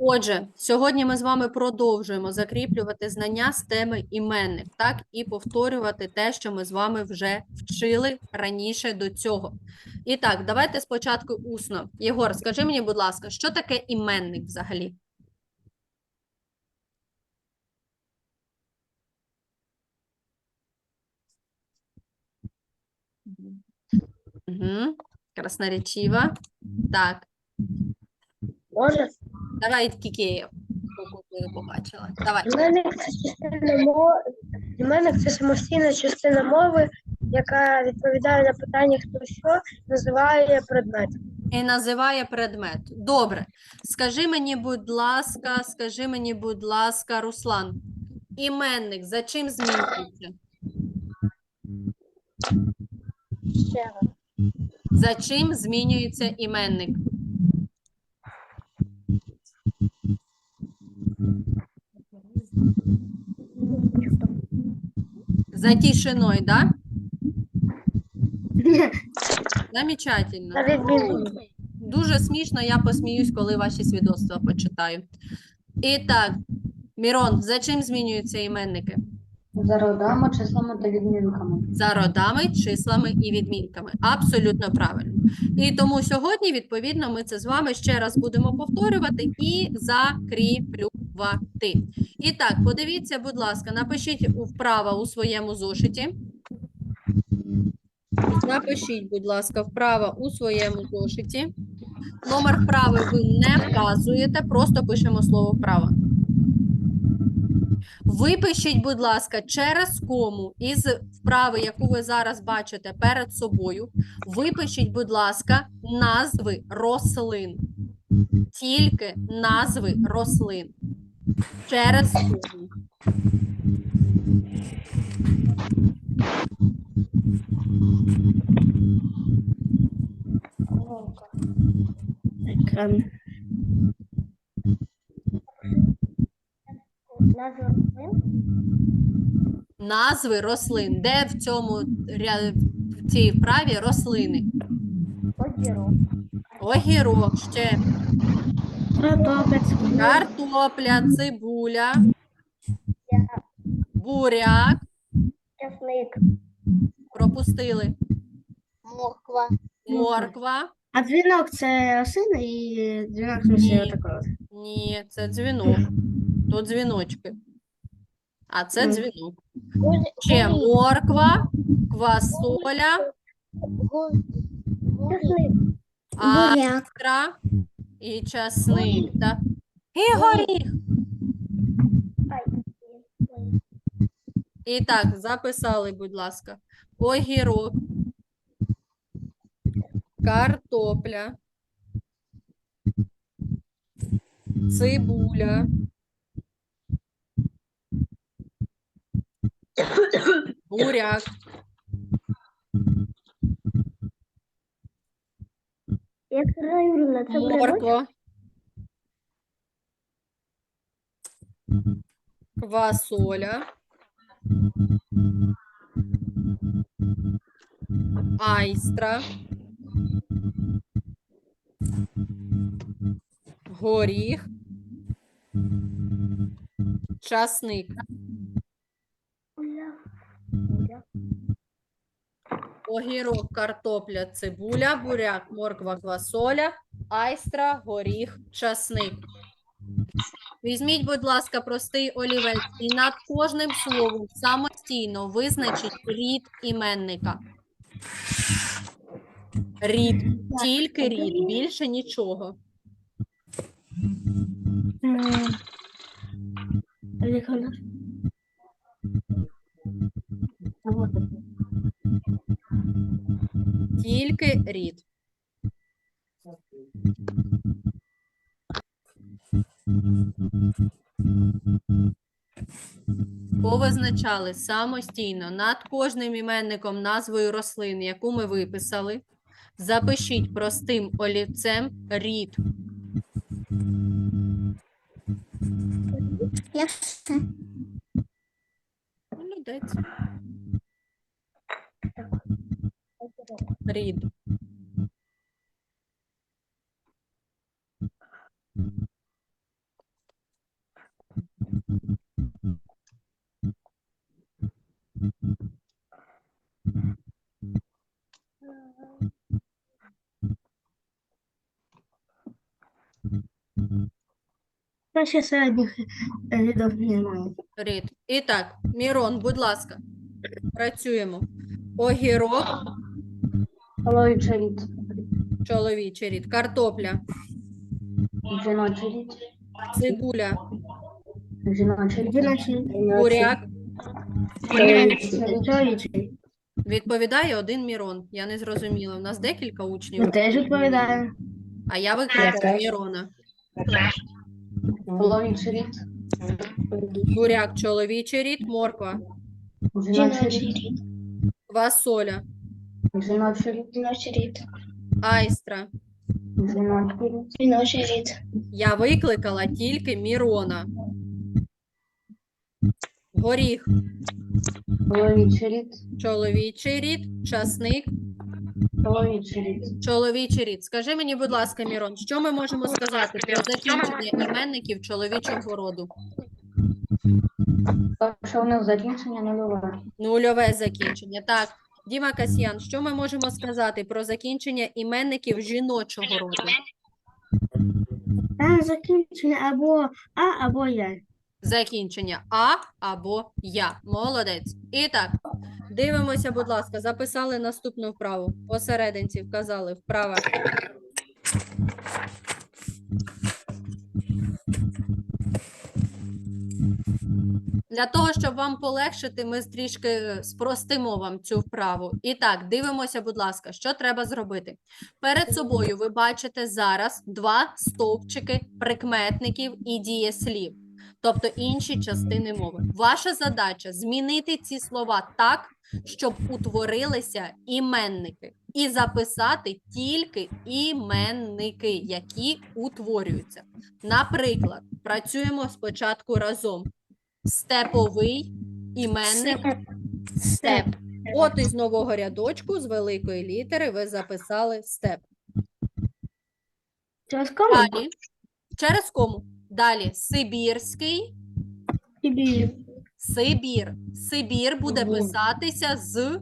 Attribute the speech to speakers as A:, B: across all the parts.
A: Отже, сьогодні ми з вами продовжуємо закріплювати знання з теми іменник, так, і повторювати те, що ми з вами вже вчили раніше до цього. І так, давайте спочатку усно. Єгор, скажи мені, будь ласка, що таке іменник взагалі? Угу. Красноречиво. Так,
B: Може,
A: давай. Я побачила. Давай.
B: іменник це частина мови, іменник це самостійна частина мови, яка відповідає на питання хто що, називає предмет.
A: І називає предмет. Добре. Скажи мені, будь ласка, скажи мені, будь ласка, Руслан, іменник за чим змінюється?
B: Ще раз.
A: За чим змінюється іменник? За тишиною, да? Замечательно. Дуже смішно, я посміюсь, коли ваші свідоцтва почитаю. І так, Мірон, за чим змінюються іменники?
C: За родами, числами та відмінками.
A: За родами, числами і відмінками. Абсолютно правильно. І тому сьогодні, відповідно, ми це з вами ще раз будемо повторювати і закріплювати. І так, подивіться, будь ласка, напишіть вправо у своєму зошиті. Напишіть, будь ласка, вправо у своєму зошиті. Номер вправи ви не вказуєте, просто пишемо слово вправо. Випишіть, будь ласка, через кому із вправи, яку ви зараз бачите перед собою. Випишіть, будь ласка, назви рослин. Тільки назви рослин. Через кому.
B: Екран. Назва?
A: Назви рослин. Де в цьому ря- в цій вправі рослини?
B: Огірок.
A: Огірок, ще
B: Картопець.
A: Картопля, цибуля, буряк.
B: Часник.
A: Пропустили.
B: Морква.
A: Морква.
D: А дзвінок це осина і дзвінок в смысле
A: Ні. це дзвінок. То дзвіночки. А це дзвінок. Ще морква, квасоля, астра і часник. Так? І горіх. І так, записали, будь ласка. Огірок, картопля, цибуля, буряк, морква, квасоля, айстра, горіх, часник. Огірок, картопля, цибуля, буряк, морква, квасоля, айстра, горіх, часник. Візьміть, будь ласка, простий олівець і над кожним словом самостійно визначіть рід іменника. Рід, тільки рід, більше нічого. Тільки рід. Повизначали самостійно над кожним іменником назвою рослини, яку ми виписали. Запишіть простим олівцем рід. Молодець. Рід.
D: Ну, ще середніх рядів немає.
A: Рід. І так, Мірон, будь ласка, працюємо. Огірок,
C: Чоловічий рід.
A: чоловічий рід, картопля,
C: Жіночий рід.
A: цибуля,
C: Жіночий рід.
A: Буряк.
D: Чоловічий.
A: Відповідає один Мірон. Я не зрозуміла. У нас декілька учнів,
D: теж відповідає.
A: а я викликала Мірона.
C: Чоловічий рід.
A: Буряк, чоловічий рід, морква,
C: Жіночий рід.
A: квасоля,
C: Жіночий рід.
B: Жіночий рід.
A: айстра.
C: Жіночий рід.
B: Жіночий рід.
A: Я викликала тільки Мірона. Горіх,
C: Чоловічий рід.
A: чоловічий рід, часник,
C: Чоловічий рід.
A: чоловічий рід. Скажи мені, будь ласка, Мірон, що ми можемо сказати про закінчення іменників чоловічого роду?
C: Перше у них закінчення нульове.
A: Нульове закінчення. Так, Діма Касьян, що ми можемо сказати про закінчення іменників жіночого роду?
D: Закінчення або А, або Я.
A: Закінчення А або Я. Молодець. І так, дивимося, будь ласка, записали наступну вправу. Посерединці вказали вправа. Для того, щоб вам полегшити, ми трішки спростимо вам цю вправу. І так, дивимося, будь ласка, що треба зробити. Перед собою ви бачите зараз два стовпчики прикметників і дієслів, тобто інші частини мови. Ваша задача змінити ці слова так, щоб утворилися іменники, і записати тільки іменники, які утворюються. Наприклад, працюємо спочатку разом. Степовий іменник степ. От із нового рядочку з великої літери ви записали степ.
D: Через кому?
A: Далі через кому? Далі Сибірський,
D: Тобі
A: Сибір. Сибір буде писатися з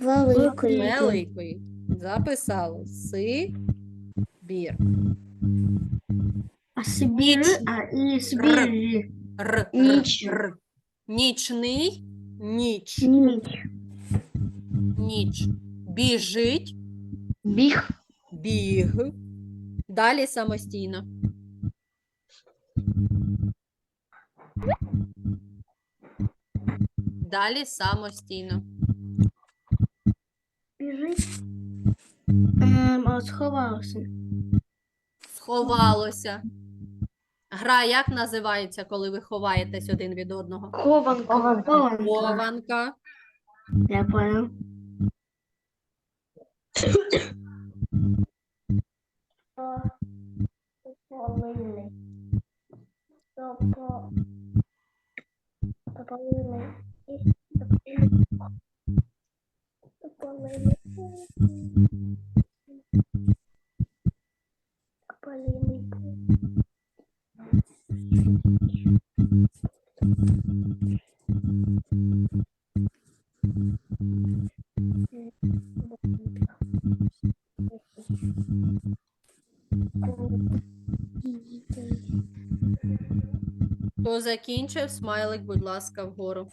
D: великої.
A: великої. Записали Сибір.
D: А Сибір, а і Сибір.
A: Р, р,
D: Ніч.
A: р. Нічний, ніч,
D: Ніч.
A: ніч. Біжить,
C: Біг.
A: біг. Далі самостійно. Далі самостійно.
D: Біжить. Ем, а сховався.
A: Сховалося. Гра як називається, коли ви ховаєтесь один від одного?
B: Хованка.
D: Хованка.
A: Хованка.
D: Я понял.
A: Хто закінчив, смайлик, будь ласка, вгору.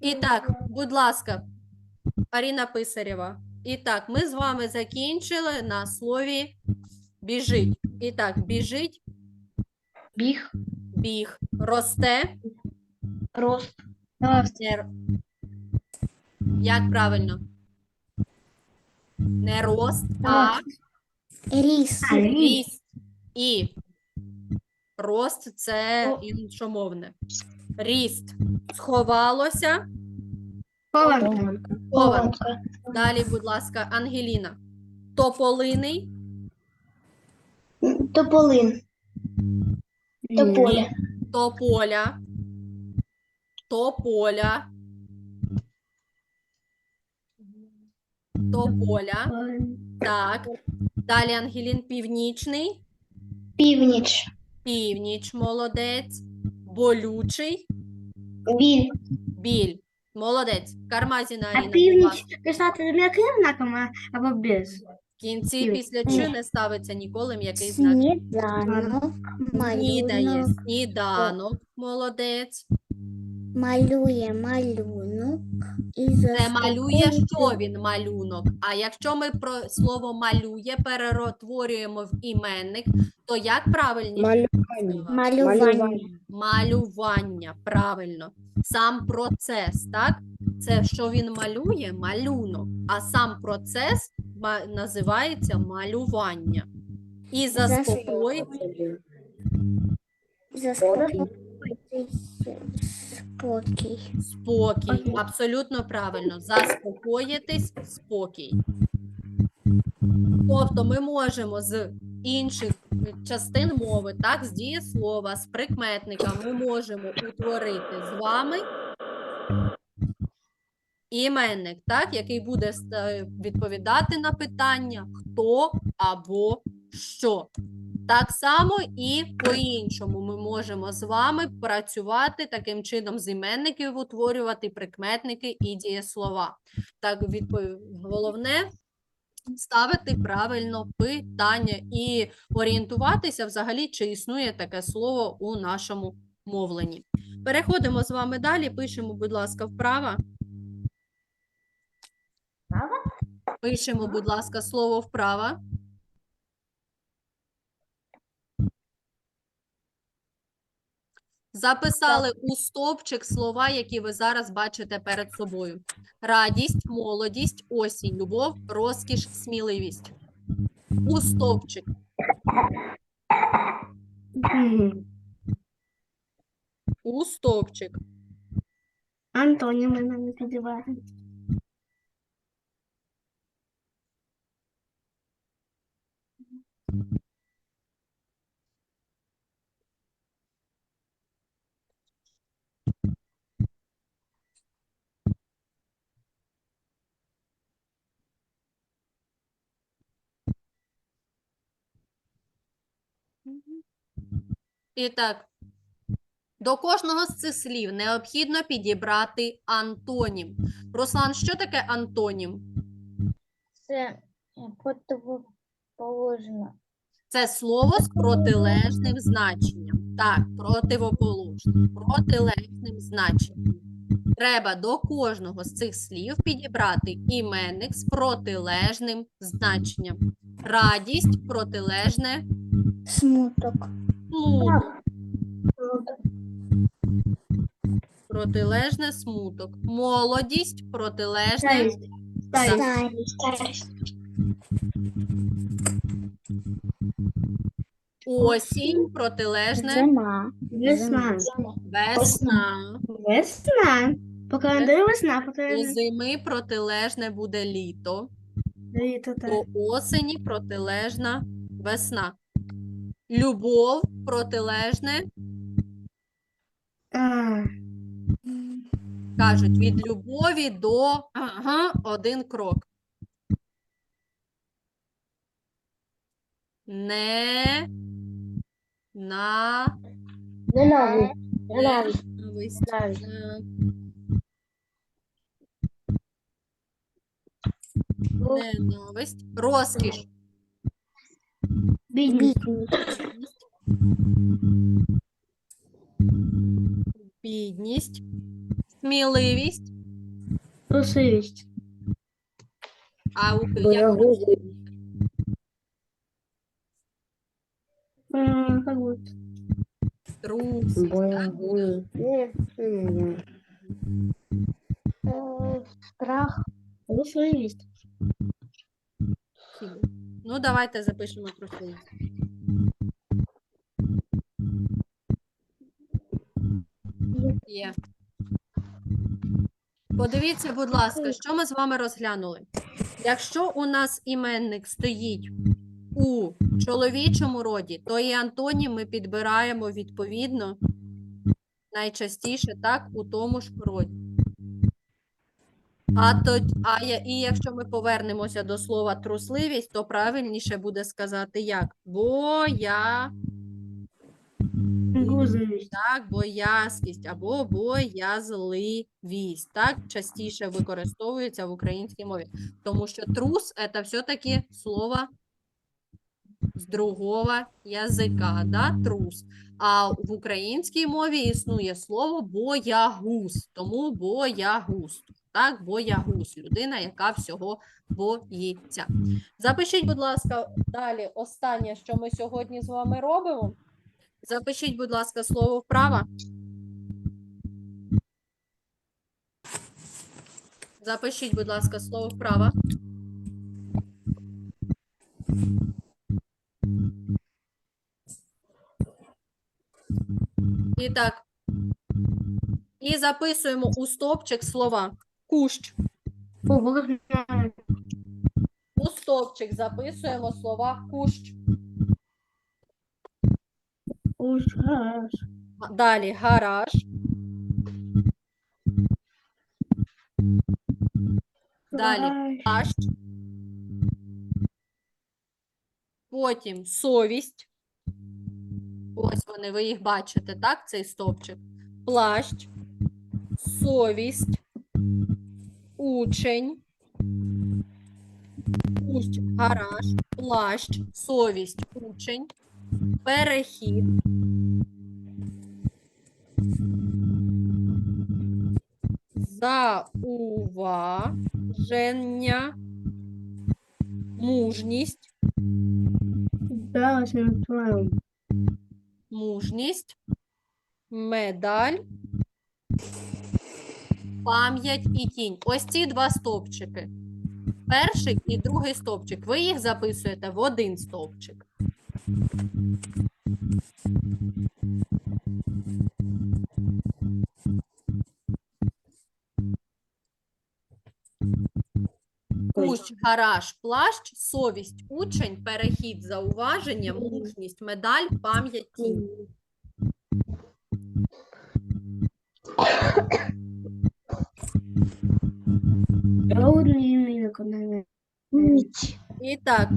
A: І так, будь ласка, Аріна Писарєва. І так, ми з вами закінчили на слові біжить. І так, біжить,
C: Біг.
A: біг, росте,
C: Рост.
A: не р- Як правильно? Не рост, а
D: Ріс.
A: ріст. І рост це іншомовне. Ріст. Сховалося.
D: Хованка.
A: Хованка. Далі, будь ласка, Ангеліна. Тополиний.
B: Тополин. Тополя.
A: Тополя. Тополя. Тополя. Так. Далі Ангелін Північний.
B: Північ.
A: Північ, молодець. Болючий.
B: Біль.
A: Біль. Молодець. Кармазіна
D: А
A: Аліна, будь
D: північ писати м'яким знаком а- або без?
A: В кінці після чи не ставиться ніколи м'який знак.
E: Сніданок, Сніданок.
A: сніданок, молодець.
E: Малює малюнок і
A: Це малює, що він малюнок. А якщо ми про слово малює перетворюємо в іменник, то як правильніше?
F: Малювання.
E: малювання.
A: Малювання, правильно. Сам процес, так? Це що він малює? Малюнок. А сам процес називається малювання. І заспокоїти
E: Заспокоїтися спокій.
A: спокій. Абсолютно правильно. Заспокоїтись спокій. Тобто ми можемо з інших частин мови, так, з дієслова, з прикметника, ми можемо утворити з вами іменник, так, який буде відповідати на питання хто або що. Так само і по-іншому ми можемо з вами працювати таким чином з іменників, утворювати прикметники і дієслова. Так, відпов... головне ставити правильно питання і орієнтуватися взагалі, чи існує таке слово у нашому мовленні. Переходимо з вами далі. Пишемо, будь ласка, вправо. Пишемо, будь ласка, слово вправо. Записали у стовпчик слова, які ви зараз бачите перед собою: радість, молодість, осінь, любов, розкіш, сміливість. У стовпчик. У стовпчик.
D: Антоніми нам не підбивають.
A: І так, до кожного з цих слів необхідно підібрати антонім. Руслан, що таке антонім?
B: Це противоположно.
A: Це слово з протилежним значенням. Так, противоположне, протилежним значенням. Треба до кожного з цих слів підібрати іменник з протилежним значенням. Радість протилежне
E: Смуток.
A: смуток. Протилежне смуток. Молодість протилежне
D: Старість. Старість.
E: Старість.
A: осінь протилежне
E: Зима.
D: Весна.
A: весна.
D: Весна. По календарю весна,
A: У зими протилежне буде літо.
D: літо. так.
A: До осені протилежна весна. Любов протилежне, кажуть, від любові до ага, один крок. Не на
B: Ненависть. Ненависть.
A: ненависть.
B: Ненависть.
A: Ненависть. Розкіш.
D: Бідність.
A: Бідність. Сміливість.
D: Трусивість.
A: А у як
F: Боягузливість.
D: М, Как
A: Ну, давайте запишемо трусливість. Є. Подивіться, будь ласка, що ми з вами розглянули. Якщо у нас іменник стоїть у чоловічому роді, то і антонім ми підбираємо відповідно найчастіше так у тому ж роді. А, то, а я, і якщо ми повернемося до слова трусливість, то правильніше буде сказати як? Бо я так, боязкість або боязливість. Так, частіше використовується в українській мові. Тому що трус це все-таки слово з другого язика, да, трус. А в українській мові існує слово боягуз, тому боягуз. Так, боягуз, людина, яка всього боїться. Запишіть, будь ласка, далі останнє, що ми сьогодні з вами робимо. Запишіть, будь ласка, слово вправо. Запишіть, будь ласка, слово вправо. І так. І записуємо у стовпчик слова кущ. У стовпчик записуємо слова кущ. Далі гараж. Далі плащ. Потім совість. Ось вони, ви їх бачите, так? Цей стовпчик. Плащ, совість, учень, кущ, гараж, плащ, совість, учень, перехід. Зауваження, мужність,
D: називаю.
A: Мужність, медаль, пам'ять і тінь. Ось ці два стовпчики. Перший і другий стовпчик. Ви їх записуєте в один стовпчик. Кущ, гараж, плащ, совість, учень, перехід, зауваження, мужність, медаль, пам'ять, тінь. І так,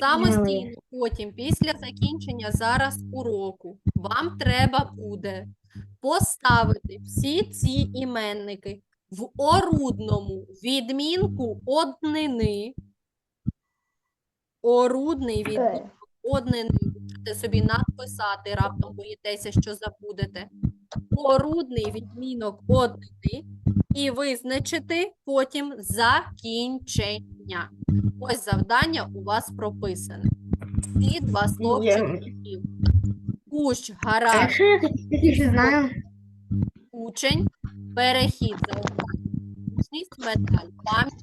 A: самостійно потім, після закінчення зараз уроку, вам треба буде поставити всі ці іменники в орудному відмінку однини. Орудний відмінок однини. Можете собі надписати, раптом боїтеся, що забудете. Орудний відмінок однини і визначити потім закінчення. Ось завдання у вас прописане. Ці два стовпчики. Кущ, гараж,
D: якщо я ще знаю?
A: учень, перехід, мужність, медаль, пам'ять.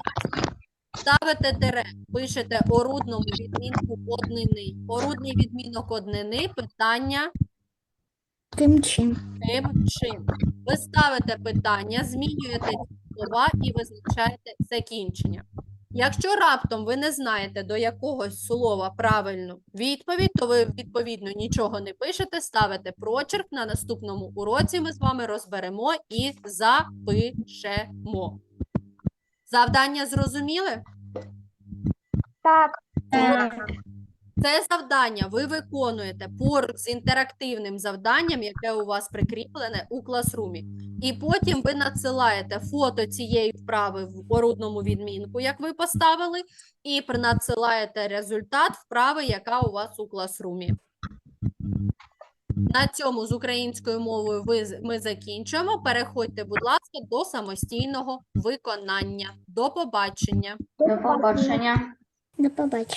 A: Ставите тире, пишете орудному відмінку однини. Орудний відмінок однини, питання
E: Тим чим.
A: тим чим. Ви ставите питання, змінюєте ці слова і визначаєте закінчення. Якщо раптом ви не знаєте до якогось слова правильну відповідь, то ви відповідно нічого не пишете, ставите прочерк. На наступному уроці ми з вами розберемо і запишемо. Завдання зрозуміли?
B: Так.
A: Це завдання ви виконуєте поруч з інтерактивним завданням, яке у вас прикріплене у класрумі. І потім ви надсилаєте фото цієї вправи в орудному відмінку, як ви поставили, і надсилаєте результат вправи, яка у вас у класрумі. На цьому з українською мовою ви, ми закінчуємо. Переходьте, будь ласка, до самостійного виконання. До побачення!
C: До побачення.
E: До побачення.